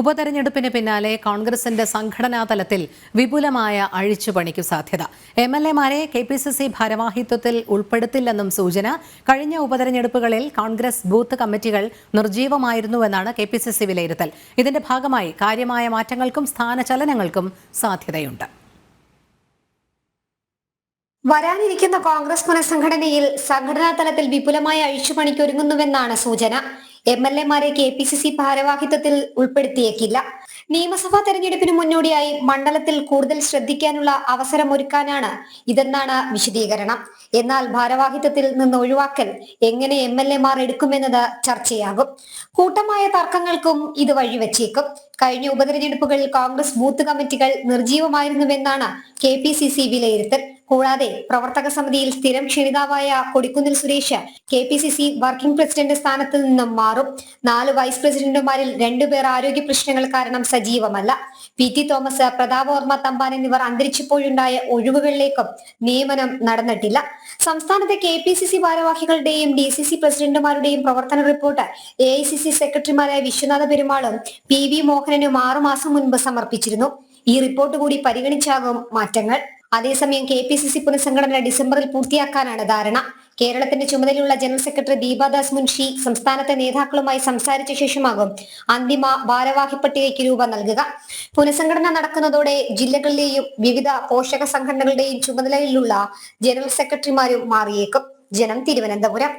ഉപതെരഞ്ഞെടുപ്പിന് പിന്നാലെ കോൺഗ്രസിന്റെ സംഘടനാ തലത്തിൽ വിപുലമായ അഴിച്ചുപണിക്കു സാധ്യത. എം എൽ എമാരെ കെ പി സി സി ഭാരവാഹിത്വത്തിൽ ഉൾപ്പെടുത്തില്ലെന്നും സൂചന. കഴിഞ്ഞ ഉപതെരഞ്ഞെടുപ്പുകളിൽ കോൺഗ്രസ് ബൂത്ത് കമ്മിറ്റികൾ നിർജീവമായിരുന്നുവെന്നാണ് കെ പി സി സി വിലയിരുത്തൽ. ഇതിന്റെ ഭാഗമായി കാര്യമായ മാറ്റങ്ങൾക്കും സ്ഥാനചലനങ്ങൾക്കും സാധ്യതയുണ്ട്. വരാനിരിക്കുന്ന കോൺഗ്രസ് പുനഃസംഘടനയിൽ സംഘടനാ തലത്തിൽ വിപുലമായ അഴിച്ചുപണിക്ക് ഒരുങ്ങുന്നുവെന്നാണ് സൂചന. എം എൽ എമാരെ കെ പി സി സി ഭാരവാഹിത്വത്തിൽ ഉൾപ്പെടുത്തിയേക്കില്ല. നിയമസഭാ തെരഞ്ഞെടുപ്പിന് മുന്നോടിയായി മണ്ഡലത്തിൽ കൂടുതൽ ശ്രദ്ധിക്കാനുള്ള അവസരമൊരുക്കാനാണ് ഇതെന്നാണ് വിശദീകരണം. എന്നാൽ ഭാരവാഹിത്വത്തിൽ നിന്ന് ഒഴിവാക്കൽ എങ്ങനെ എം എൽ എമാർ എടുക്കുമെന്നത് ചർച്ചയാകും. കൂട്ടമായ തർക്കങ്ങൾക്കും ഇത് വഴിവെച്ചേക്കും. കഴിഞ്ഞ ഉപതെരഞ്ഞെടുപ്പുകളിൽ കോൺഗ്രസ് ബൂത്ത് കമ്മിറ്റികൾ നിർജീവമായിരുന്നുവെന്നാണ് കെ പി സി സി വിലയിരുത്തൽ. കൂടാതെ പ്രവർത്തക സമിതിയിൽ സ്ഥിരം ക്ഷണിതാവായ Kodikunnil Suresh K P C C working president സ്ഥാനത്ത് നിന്നും മാറും. നാല് വൈസ് പ്രസിഡന്റുമാരിൽ രണ്ടുപേർ ആരോഗ്യ പ്രശ്നങ്ങൾ കാരണം സജീവമല്ല. പി ടി തോമസ് പ്രതാപ വർമ്മ തമ്പാൻ എന്നിവർ അന്തരിച്ചപ്പോഴുണ്ടായ ഒഴിവുകളിലേക്കും നിയമനം നടന്നിട്ടില്ല. സംസ്ഥാനത്തെ കെ പി സി സി ഭാരവാഹികളുടെയും ഡി സി സി പ്രസിഡന്റുമാരുടെയും പ്രവർത്തന report A I C C സെക്രട്ടറിമാരായ വിശ്വനാഥ പെരുമാളും പി വി മോഹനനും ആറുമാസം മുൻപ് സമർപ്പിച്ചിരുന്നു. ഈ റിപ്പോർട്ട് കൂടി പരിഗണിച്ചാകും മാറ്റങ്ങൾ. അതേസമയം കെ പി സി സി പുനഃസംഘടന ഡിസംബറിൽ പൂർത്തിയാക്കാനാണ് ധാരണ. കേരളത്തിന്റെ ചുമതലയുള്ള ജനറൽ സെക്രട്ടറി ദീപാദാസ് മുൻഷി സംസ്ഥാനത്തെ നേതാക്കളുമായി സംസാരിച്ച ശേഷമാകും അന്തിമ ഭാരവാഹി പട്ടികയ്ക്ക് രൂപം നൽകുക. പുനഃസംഘടന നടക്കുന്നതോടെ ജില്ലകളിലെയും വിവിധ പോഷക സംഘടനകളുടെയും ചുമതലയിലുള്ള ജനറൽ സെക്രട്ടറിമാരും മാറിയേക്കും. ജനം തിരുവനന്തപുരം.